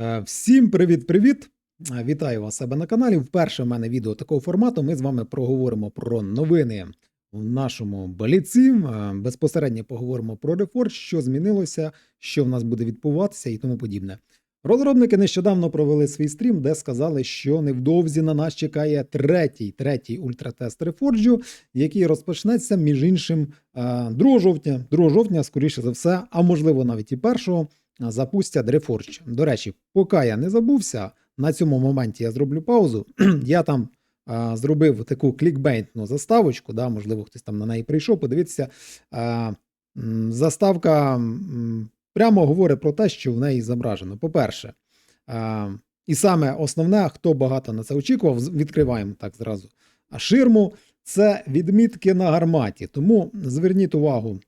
Е, Всім привіт-привіт! Е, Вітаю вас себе на каналі. Вперше в мене відео такого формату. Ми з вами проговоримо про новини в нашому баліці. Е, Безпосередньо поговоримо про рефорд, що змінилося, що в нас буде відбуватися і тому подібне. Розробники нещодавно провели свій стрім, де сказали, що невдовзі на нас чекає третій, третій ультратест рефорджу, який розпочнеться між іншим е, 2 жовтня. 2 жовтня, скоріше за все, а можливо навіть і першого запустять Reforge. До речі, поки я не забувся, на цьому моменті я зроблю паузу. я там а, зробив таку клікбейтну заставочку, да, можливо, хтось там на неї прийшов, подивіться. А, заставка прямо говорить про те, що в неї зображено. По-перше, і саме основне, хто багато на це очікував, відкриваємо так зразу ширму. Це відмітки на гарматі. Тому зверніть увагу,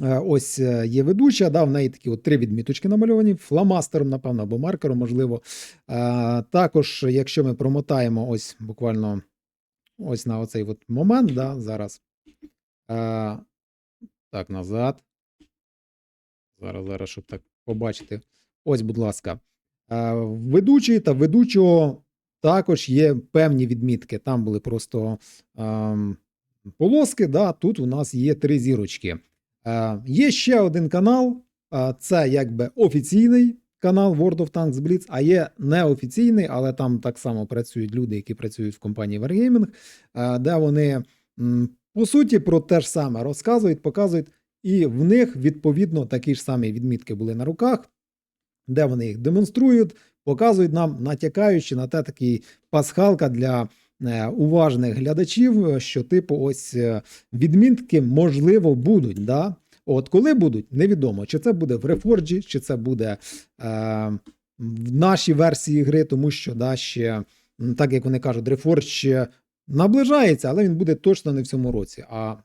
Ось е, є ведуча, да, в неї такі от три відміточки намальовані, фломастером, напевно, або маркером, можливо. Е, Також, якщо ми промотаємо ось буквально ось на оцей от момент, да, зараз. Е, Так, назад. Зараз, зараз, щоб так побачити. Ось, будь ласка. Е, Ведучий та ведучого також є певні відмітки. Там були просто ем, полоски, да, тут у нас є три зірочки. Е, Є ще один канал, е, це якби офіційний канал World of Tanks Blitz, а є неофіційний, але там так само працюють люди, які працюють в компанії Wargaming, е, де вони по суті про те ж саме розказують, показують, і в них відповідно такі ж самі відмітки були на руках, де вони їх демонструють, показують нам, натякаючи на те такий пасхалка для уважних глядачів, е, що типу ось е, відмітки можливо будуть. Да? От коли будуть, невідомо, чи це буде в Reforge, чи це буде е, в нашій версії гри, тому що да, ще, так як вони кажуть, Reforge ще наближається, але він буде точно не в цьому році. А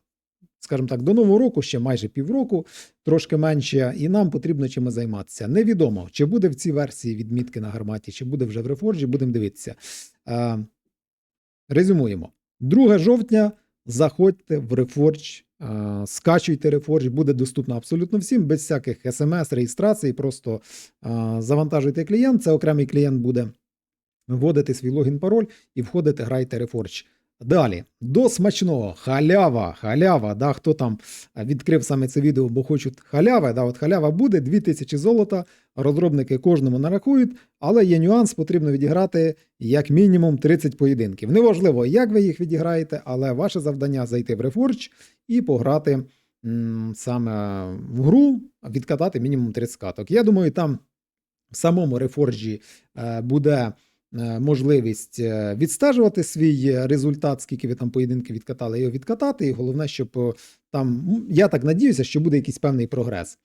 скажімо так, до нового року ще майже півроку, трошки менше, і нам потрібно чимось займатися. Невідомо, чи буде в цій версії відмітки на гарматі, чи буде вже в Reforge, будемо дивитися. Е, резюмуємо. 2 жовтня заходьте в Reforge, е, скачуйте Reforge, буде доступно абсолютно всім, без всяких смс, реєстрацій, просто е, завантажуйте клієнт, це окремий клієнт буде вводити свій логін, пароль і входите, грайте Reforge. Далі, до смачного, халява, халява, да, хто там е, відкрив саме це відео, бо хочуть халяви, да, от халява буде, 2000 золота, розробники кожному нарахують, але є нюанс, потрібно відіграти як мінімум 30 поєдинків. Неважливо, як ви їх відіграєте, але ваше завдання зайти в Reforge і пограти м, саме в гру, відкатати мінімум 30 каток. Я думаю, там в самому Reforge е, буде можливість е, відстежувати свій результат, скільки ви там поєдинків відкатали, його відкатати. І головне, щоб е, там, я так надіюся, що буде якийсь певний прогрес.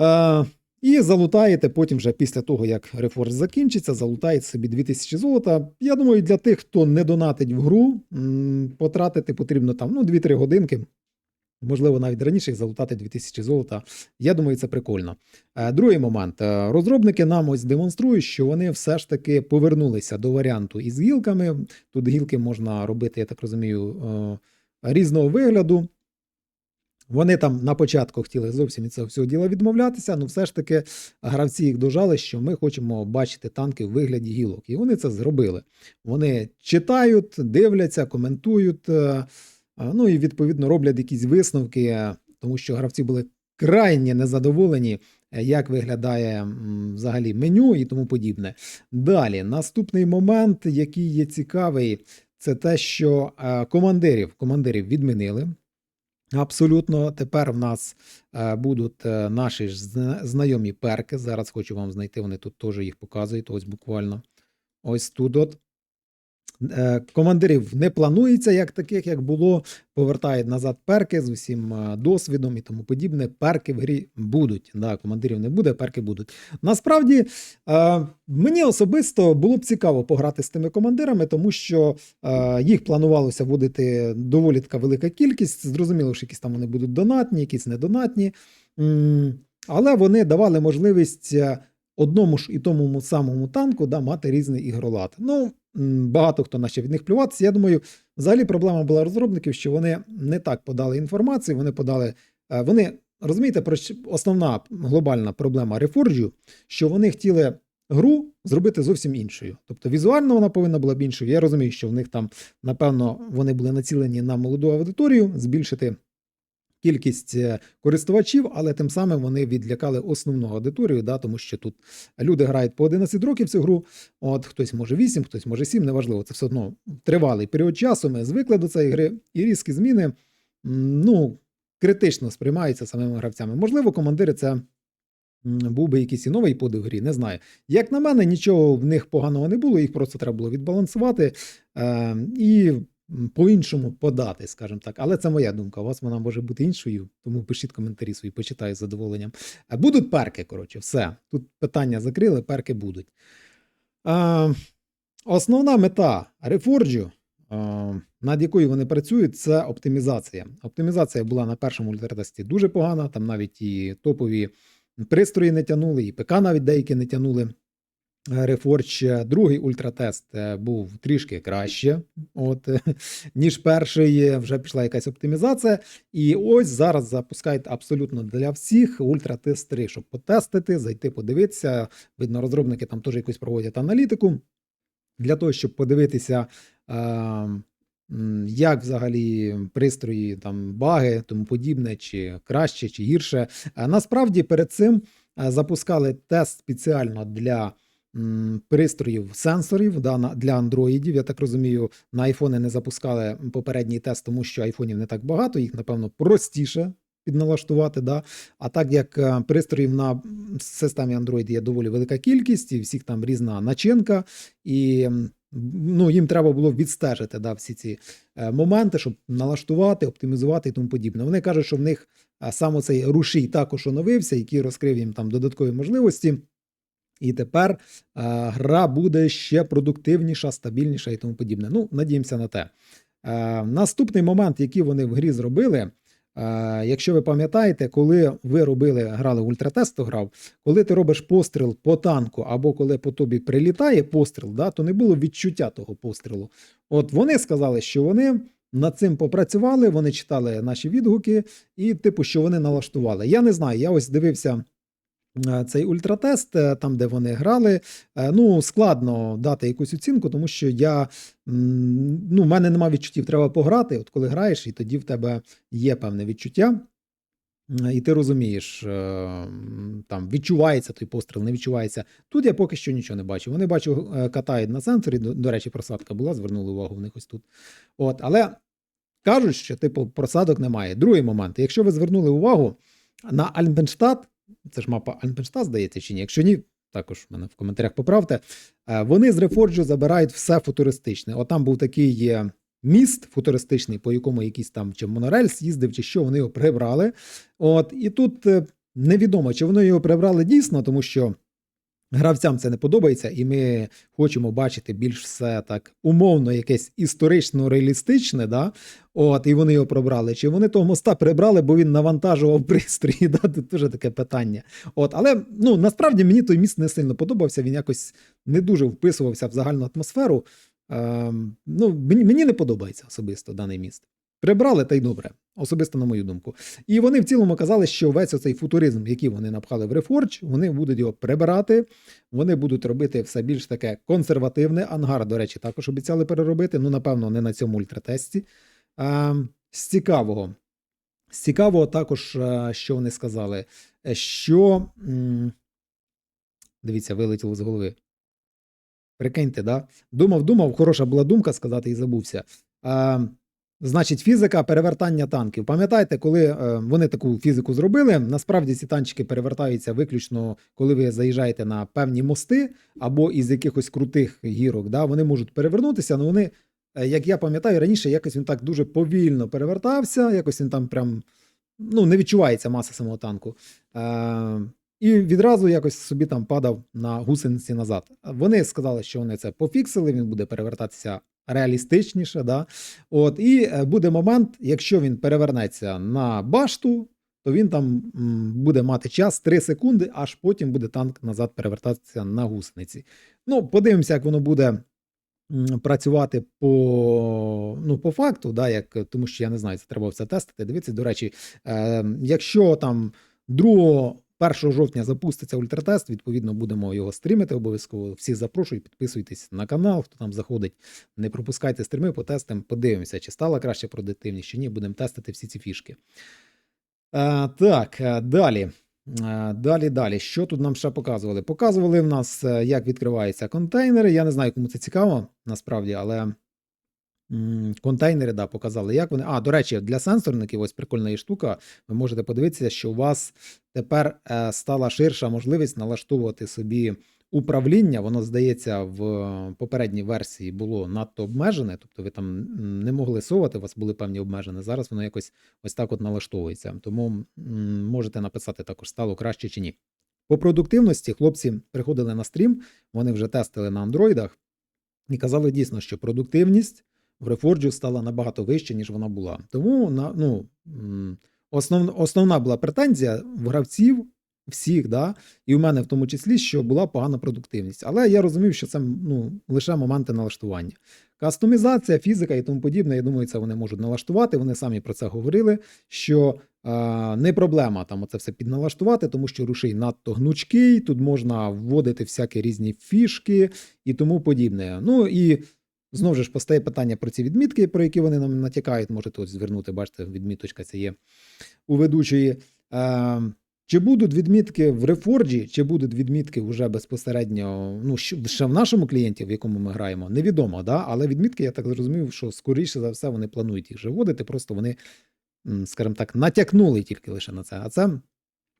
Е, і залутаєте потім, вже після того, як рефорс закінчиться, залутаєте собі 2000 золота. Я думаю, для тих, хто не донатить в гру, потратити потрібно там ну, 2-3 годинки. Можливо, навіть раніше залутати 2000 золота. Я думаю, це прикольно. Е, Другий момент. Е, Розробники нам ось демонструють, що вони все ж таки повернулися до варіанту із гілками. Тут гілки можна робити, я так розумію, е, різного вигляду. Вони там на початку хотіли зовсім від цього всього діла відмовлятися, але все ж таки гравці їх дожали, що ми хочемо бачити танки в вигляді гілок. І вони це зробили. Вони читають, дивляться, коментують, ну і відповідно роблять якісь висновки, е, тому що гравці були крайні незадоволені, е, як виглядає взагалі меню і тому подібне. Далі, наступний момент, який є цікавий, це те, що е, командирів, командирів відмінили. Абсолютно, тепер в нас е, будуть е, наші ж знайомі перки. Зараз хочу вам знайти, вони тут теж їх показують. Ось буквально. Ось тут. От. Е, Командирів не планується як таких, як було. Повертають назад перки з усім е, досвідом і тому подібне. Перки в грі будуть. Да, командирів не буде, перки будуть. Насправді, е, мені особисто було б цікаво пограти з тими командирами, тому що їх планувалося вводити доволі така велика кількість. Зрозуміло, що якісь там вони будуть донатні, якісь недонатні. Але вони давали можливість одному ж і тому самому танку да, мати різний ігролад. Ну, багато хто наче від них плюватися. Я думаю, взагалі проблема була розробників, що вони не так подали інформацію, вони подали. е, Вони розумієте, про основна глобальна проблема Reforge, що вони хотіли гру зробити зовсім іншою. Тобто візуально вона повинна була б іншою. Я розумію, що в них там, напевно, вони були націлені на молоду аудиторію, збільшити кількість е, користувачів, але тим самим вони відлякали основну аудиторію, да, тому що тут люди грають по 11 років цю гру. От хтось може 8, хтось може 7, неважливо. Це все одно тривалий період часу. Ми звикли до цієї гри, і різкі зміни ну, критично сприймаються самими гравцями. Можливо, командири це. Був би якийсь і новий подив грі, не знаю. Як на мене, нічого в них поганого не було, їх просто треба було відбалансувати е, і по-іншому подати, скажімо так. Але це моя думка. У вас вона може бути іншою, тому пишіть коментарі свої, почитаю з задоволенням. Е, Будуть перки, коротше, все. Тут питання закрили, перки будуть. Е, основна мета Reforge, е, над якою вони працюють, це оптимізація. Оптимізація була на першому ультратесті дуже погана, там навіть і топові пристрої не тягнули, і ПК навіть деякі не тягнули. Reforge, другий ультратест е, був трішки краще, от, ніж перший. е, Вже пішла якась оптимізація. І ось зараз запускають абсолютно для всіх ультратест 3, щоб потестити, зайти, подивитися. Видно, розробники там теж якусь проводять аналітику для того, щоб подивитися, е, як взагалі пристрої, там баги, тому подібне, чи краще, чи гірше. Насправді перед цим запускали тест спеціально для пристроїв сенсорів да, для андроїдів. Я так розумію, на айфони не запускали попередній тест, тому що айфонів не так багато, їх, напевно, простіше підналаштувати. Да? А так як е, пристроїв на системі Android є доволі велика кількість, і всіх там різна начинка, і ну, їм треба було відстежити да, всі ці е, моменти, щоб налаштувати, оптимізувати і тому подібне. Вони кажуть, що в них е, саме цей рушій також оновився, який розкрив їм там додаткові можливості. І тепер е, гра буде ще продуктивніша, стабільніша і тому подібне. Ну, надіємося на те. Е, наступний момент, який вони в грі зробили, е, якщо ви пам'ятаєте, коли ви робили, грали в ультратест, грав, коли ти робиш постріл по танку, або коли по тобі прилітає постріл, да, то не було відчуття того пострілу. От вони сказали, що вони над цим попрацювали, вони читали наші відгуки, і, типу, що вони налаштували. Я не знаю, я ось дивився. Е, Цей ультратест, е, там, де вони грали, Е, ну складно дати якусь оцінку, тому що я ну, в мене немає відчуттів, треба пограти. От коли граєш, і тоді в тебе є певне відчуття. І ти розумієш, там відчувається той постріл, не відчувається. Тут я поки що нічого не бачу. Вони бачу, катають на сенсорі. До, до речі, просадка була, звернули увагу в них ось тут. От, але кажуть, що типу просадок немає. Другий момент. Якщо ви звернули увагу на Альмбенштадт, це ж мапа Альмбенштадт, здається, чи ні? Якщо ні, також мене в коментарях поправте. Е, Вони з Рефорджу забирають все футуристичне. От там був такий е, міст футуристичний, по якому якийсь там чи монорельс їздив, чи що, вони його прибрали. От, і тут е, невідомо, чи вони його прибрали дійсно, тому що. Гравцям це не подобається, і ми хочемо бачити більш все так умовно, якесь історично реалістичне, да? От, і вони його пробрали. Чи вони того моста прибрали, бо він навантажував пристрої? Да? Тут теж таке питання. От, але ну насправді мені той міст не сильно подобався. Він якось не дуже вписувався в загальну атмосферу. Ем, ну, мені, мені не подобається особисто даний міст. Прибрали та й добре, особисто на мою думку. І вони в цілому казали, що весь оцей футуризм, який вони напхали в Reforge, вони будуть його прибирати, вони будуть робити все більш таке консервативне. Ангар, до речі, також обіцяли переробити. Ну, напевно, не на цьому ультратесті. Ем, з цікавого. З цікавого також, е, що вони сказали, е, що. Дивіться, вилетіло з голови. Прикиньте, да? Думав, думав, хороша була думка сказати і забувся. А, значить, фізика перевертання танків. Пам'ятаєте, коли е, вони таку фізику зробили? Насправді ці танчики перевертаються виключно, коли ви заїжджаєте на певні мости або із якихось крутих гірок. Да? Вони можуть перевернутися, але вони, е, як я пам'ятаю, раніше якось він так дуже повільно перевертався, якось він там прям ну, не відчувається маса самого танку. Е, і відразу якось собі там падав на гусениці назад. Вони сказали, що вони це пофіксили, він буде перевертатися реалістичніше. Да? От, і е, буде момент, якщо він перевернеться на башту, то він там буде мати час 3 секунди, аж потім буде танк назад перевертатися на гусениці. Ну, подивимося, як воно буде працювати по, ну, по факту, да, як, тому що я не знаю, це треба все тестити. Дивіться, до речі, е, якщо там другого 1 жовтня запуститься ультратест. Відповідно, будемо його стрімити обов'язково. Всі запрошують, підписуйтесь на канал, хто там заходить. Не пропускайте стріми, потестимо, подивимося, чи стала краще продуктивність, чи ні. Будемо тестити всі ці фішки. Е, так, е, далі. Е, Далі, далі. Що тут нам ще показували? Показували в нас, як відкриваються контейнери. Я не знаю, кому це цікаво, насправді, але контейнери, да, показали, як вони. А, до речі, для сенсорників ось прикольна є штука. Ви можете подивитися, що у вас тепер е, стала ширша можливість налаштовувати собі управління. Воно, здається, в попередній версії було надто обмежене, тобто ви там не могли совати, у вас були певні обмежені. Зараз воно якось ось так от налаштовується. Тому можете написати також, стало краще чи ні. По продуктивності хлопці приходили на стрім, вони вже тестили на андроїдах і казали дійсно, що продуктивність в Reforge стала набагато вища, ніж вона була. Тому на, ну, основ, основна була претензія в гравців всіх, да, і в мене в тому числі, що була погана продуктивність. Але я розумів, що це ну, лише моменти налаштування. Кастомізація, фізика і тому подібне, я думаю, це вони можуть налаштувати. Вони самі про це говорили, що не проблема там оце все підналаштувати, тому що рушій надто гнучкий, тут можна вводити всякі різні фішки і тому подібне. Ну і знову ж постає питання про ці відмітки, про які вони нам натякають. Можете ось звернути, бачите, відміточка це є у ведучої. Чи будуть відмітки в Reforge, чи будуть відмітки вже безпосередньо ну, ще в нашому клієнті, в якому ми граємо, невідомо, да? але відмітки, я так зрозумів, що скоріше за все вони планують їх вже вводити, просто вони, скажімо так, натякнули тільки лише на це. А це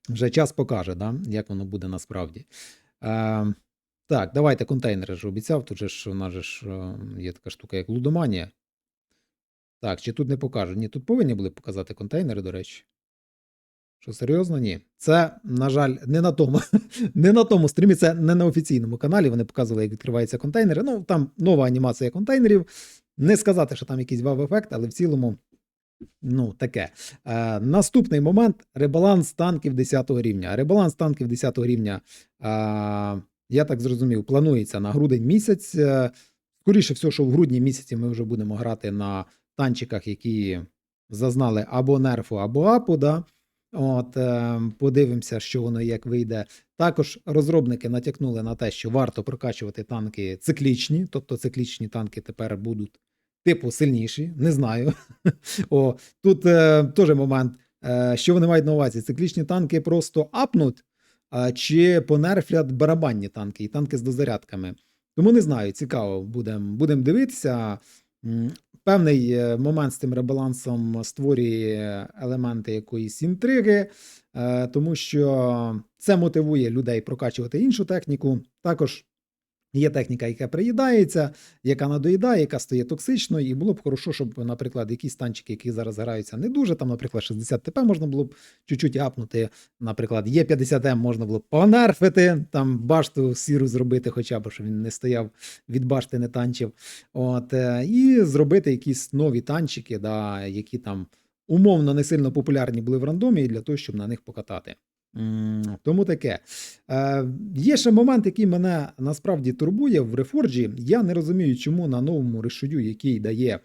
вже час покаже, да? як воно буде насправді. Так, давайте контейнери ж обіцяв. Тут же ж у нас же ж е, є така штука, як лудоманія. Так, чи тут не покажу? Ні, тут повинні були показати контейнери, до речі. Що серйозно? Ні. Це, на жаль, не на тому, не на тому стрімі, це не на офіційному каналі. Вони показували, як відкриваються контейнери. Ну, там нова анімація контейнерів. Не сказати, що там якийсь вау-ефект, але в цілому, ну, таке. Е, наступний момент ребаланс танків 10 рівня. Ребаланс танків 10 рівня, е, я так зрозумів, планується на грудень місяць. Е, Скоріше всього, що в грудні місяці ми вже будемо грати на танчиках, які зазнали або нерфу, або апу. Да? От, е, подивимося, що воно як вийде. Також розробники натякнули на те, що варто прокачувати танки циклічні, тобто циклічні танки тепер будуть типу сильніші. Не знаю. О, тут е, теж момент, е, що вони мають на увазі. Циклічні танки просто апнуть, чи понерфлять барабанні танки і танки з дозарядками. Тому не знаю, цікаво, будемо будем дивитися. Певний е, момент з тим ребалансом створює елементи якоїсь інтриги, е, тому що це мотивує людей прокачувати іншу техніку. Також є техніка, яка приїдається, яка надоїдає, яка стає токсичною, і було б хорошо, щоб, наприклад, якісь танчики, які зараз граються не дуже, там, наприклад, 60 ТП можна було б чуть-чуть апнути. Наприклад, є 50 м можна було б понерфити, там башту сіру зробити, хоча б щоб він не стояв від башти, не танчив. От, е, і зробити якісь нові танчики, да, які там умовно не сильно популярні були в рандомі, для того, щоб на них покатати. Тому таке. Е, є ще момент, який мене насправді турбує в Reforge. Я не розумію, чому на новому решую, який дає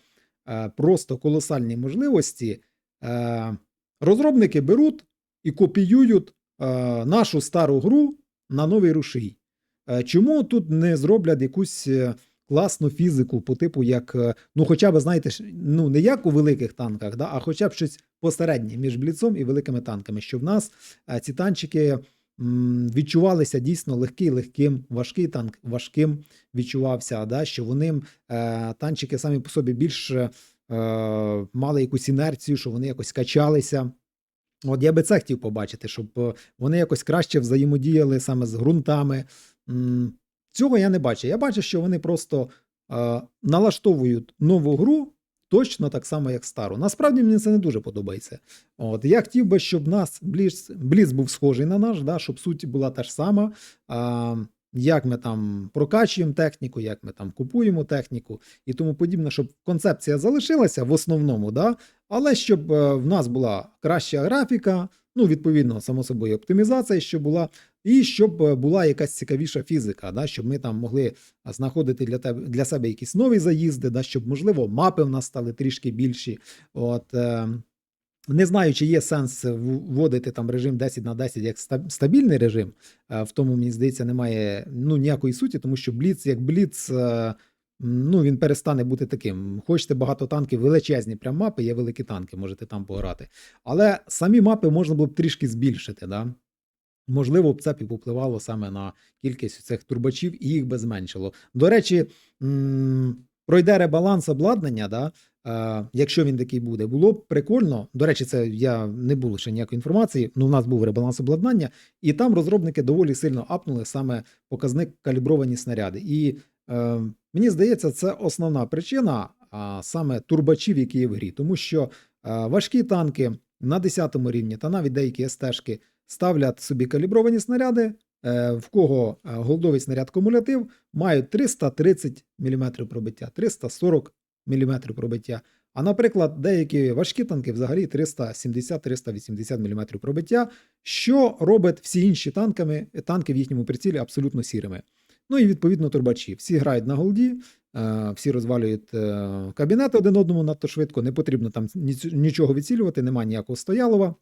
е, просто колосальні можливості, е, розробники беруть і копіюють е, нашу стару гру на новий рушій. Е, Чому тут не зроблять якусь е, класну фізику по типу, як, е, ну, хоча б, знаєте, ну, не як у великих танках, да, а хоча б щось посереднє між бліцом і великими танками, що в нас е, ці танчики відчувалися дійсно легкий, легким, важкий танк, важким відчувався, да, що вони е, танчики самі по собі більш мали якусь інерцію, що вони якось качалися. От я би це хотів побачити, щоб вони якось краще взаємодіяли саме з ґрунтами. Цього я не бачу. Я бачу, що вони просто е, налаштовують нову гру точно так само, як стару. Насправді мені це не дуже подобається. От я хотів би, щоб нас Бліц, Бліц був схожий на наш, да, щоб суть була та ж сама. А, як ми там прокачуємо техніку, як ми там купуємо техніку і тому подібне, щоб концепція залишилася в основному, да, але щоб е, в нас була краща графіка, ну, відповідно, само собою, оптимізація, щоб була, і щоб е, була якась цікавіша фізика, да, щоб ми там могли знаходити для тебе для себе якісь нові заїзди, да, щоб, можливо, мапи в нас стали трішки більші. От, е, Не знаю, чи є сенс вводити там режим 10 на 10 як стабільний режим. Е, В тому, мені здається, немає ну, ніякої суті, тому що Бліц як Бліц, е, ну, він перестане бути таким. Хочете багато танків, величезні прям мапи, є великі танки, можете там пограти. Але самі мапи можна було б трішки збільшити. Да? Можливо, б це попливало саме на кількість цих турбачів і їх би зменшило. До речі, пройде ребаланс обладнання, да, е, якщо він такий буде, було б прикольно. До речі, це я не було ще ніякої інформації. Ну, у нас був ребаланс обладнання, і там розробники доволі сильно апнули саме показник калібровані снаряди. І е, мені здається, це основна причина а, саме турбачів, які є в грі, тому що е, важкі танки на 10 рівні та навіть деякі СТ-шки ставлять собі калібровані снаряди, е, в кого е, голдовий снаряд кумулятив, мають 330 мм пробиття, 340 мм пробиття. А, наприклад, деякі важкі танки взагалі 370-380 мм пробиття, що робить всі інші танками, танки в їхньому прицілі абсолютно сірими. Ну і відповідно турбачі. Всі грають на голді, е, всі розвалюють кабінети один одному надто швидко, не потрібно там нічого відцілювати, немає ніякого стоялова.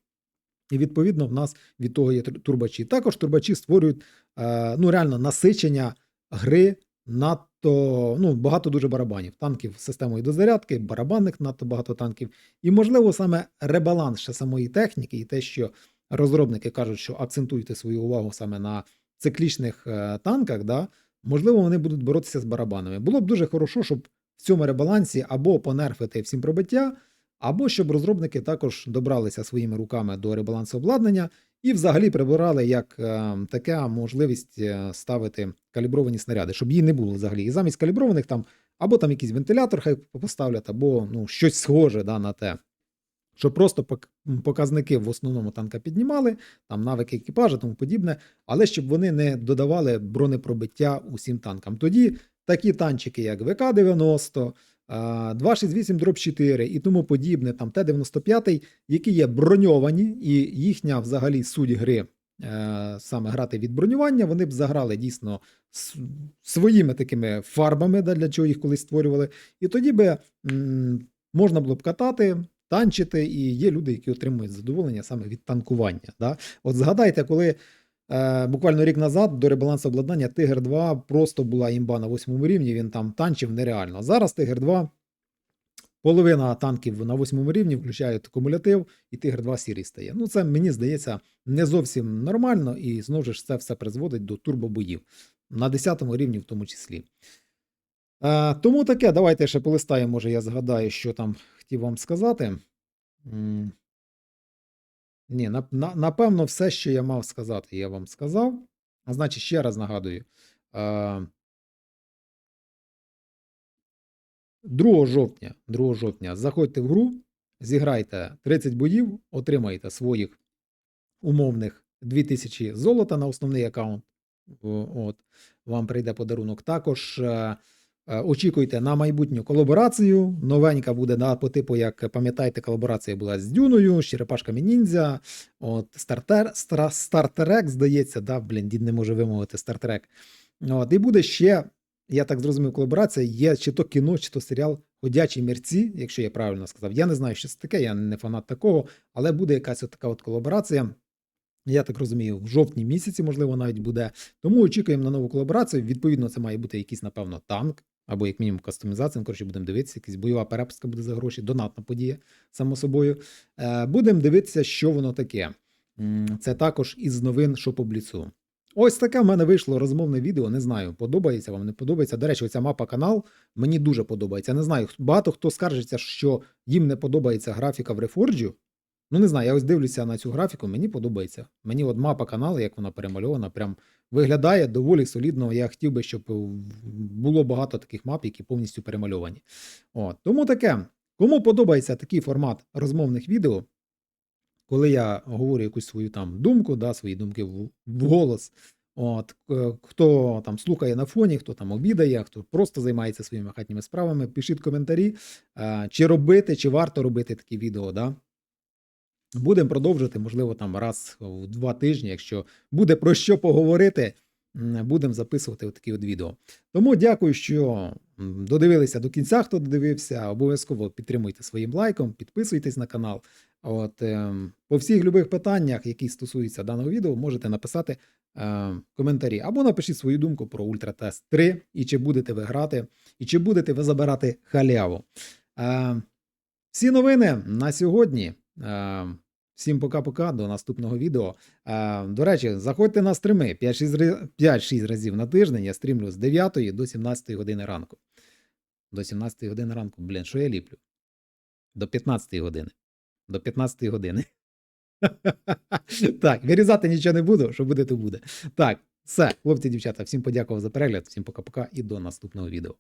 І відповідно в нас від того є турбачі. Також турбачі створюють е, ну, реально насичення гри надто ну, багато дуже барабанів. Танків з системою дозарядки, барабанних надто багато танків. І, можливо, саме ребаланс ще самої техніки, і те, що розробники кажуть, що акцентуйте свою увагу саме на циклічних е, танках, да, можливо, вони будуть боротися з барабанами. Було б дуже хорошо, щоб в цьому ребалансі або понерфити всім пробиття, або щоб розробники також добралися своїми руками до ребалансу обладнання і взагалі прибирали як е, така можливість е, ставити калібровані снаряди, щоб її не було взагалі. І замість каліброваних там або там якийсь вентилятор хай поставлять, або ну, щось схоже да, на те. Щоб просто показники в основному танка піднімали, там навики екіпажа, тому подібне, але щоб вони не додавали бронепробиття усім танкам. Тоді такі танчики, як ВК-90, а, 268 дроп 4 і тому подібне, там Т-95, які є броньовані, і їхня взагалі суть гри е, саме грати від бронювання, вони б заграли дійсно своїми такими фарбами, для чого їх колись створювали. І тоді би можна було б катати, танчити, і є люди, які отримують задоволення саме від танкування. Да? От згадайте, коли буквально рік назад до ребалансу обладнання Тигр 2 просто була імба на восьмому рівні, він там танчив нереально. Зараз Тигр 2 половина танків на восьмому рівні включають кумулятив, і Тигр 2 сірий стає. Ну, це мені здається не зовсім нормально, і знову ж це все призводить до турбобоїв на 10 рівні, в тому числі. Е, тому таке, давайте ще полистаю, може я згадаю, що там хотів вам сказати. Ні, на, на, напевно, все, що я мав сказати, я вам сказав. А значить, ще раз нагадую. Е, 2 жовтня, 2 жовтня заходьте в гру, зіграйте 30 боїв, отримаєте своїх умовних 2000 золота на основний аккаунт. От, вам прийде подарунок. Також е, очікуйте на майбутню колаборацію. Новенька буде да, по типу, як пам'ятаєте, колаборація була з Дюною, з Черепашками Ніндзя, от, Стартер, Стар, Стартерек, здається, да, блін, дід не може вимовити Стартерек. От, і буде ще, я так зрозумів, колаборація. Є чи то кіно, чи то серіал Ходячі мерці, якщо я правильно сказав. Я не знаю, що це таке, я не фанат такого, але буде якась от така от колаборація. Я так розумію, в жовтні місяці, можливо, навіть буде. Тому очікуємо на нову колаборацію. Відповідно, це має бути якийсь, напевно, танк, або як мінімум кастомізація. Ну, Коротше, будемо дивитися, якась бойова перепустка буде за гроші, донатна подія, само собою. Е, будемо дивитися, що воно таке. Це також із новин шопобліцу. Ось таке в мене вийшло розмовне відео. Не знаю, подобається вам, не подобається. До речі, оця мапа канал мені дуже подобається. Не знаю, багато хто скаржиться, що їм не подобається графіка в Reforge. Ну, не знаю, я ось дивлюся на цю графіку, мені подобається. Мені от мапа каналу, як вона перемальована, прям виглядає доволі солідно. Я хотів би, щоб було багато таких мап, які повністю перемальовані. От, тому таке. Кому подобається такий формат розмовних відео, коли я говорю якусь свою там думку, да, свої думки в, в голос. От, е, хто там слухає на фоні, хто там обідає, хто просто займається своїми хатніми справами, пишіть коментарі, е, чи робити, чи варто робити такі відео. Да? Будемо продовжувати, можливо, там раз в два тижні, якщо буде про що поговорити. будемо записувати такі от відео. Тому дякую, що додивилися до кінця, хто додивився. Обов'язково підтримуйте своїм лайком, підписуйтесь на канал. От, ем, по всіх любих питаннях, які стосуються даного відео, можете написати е, коментарі або напишіть свою думку про Ультратест 3 і чи будете ви грати, і чи будете ви забирати халяву. Е, всі новини на сьогодні. Е, всім пока-пока, до наступного відео. Е, до речі, заходьте на стріми 5-6 5-6 разів на тиждень. Я стрімлю з 9 до 17 години ранку. До 17 години ранку, блін, що я ліплю? До 15 години. До 15 години. так, вирізати нічого не буду, що буде, то буде. Так, все, хлопці, дівчата, всім подякував за перегляд, всім пока-пока і до наступного відео.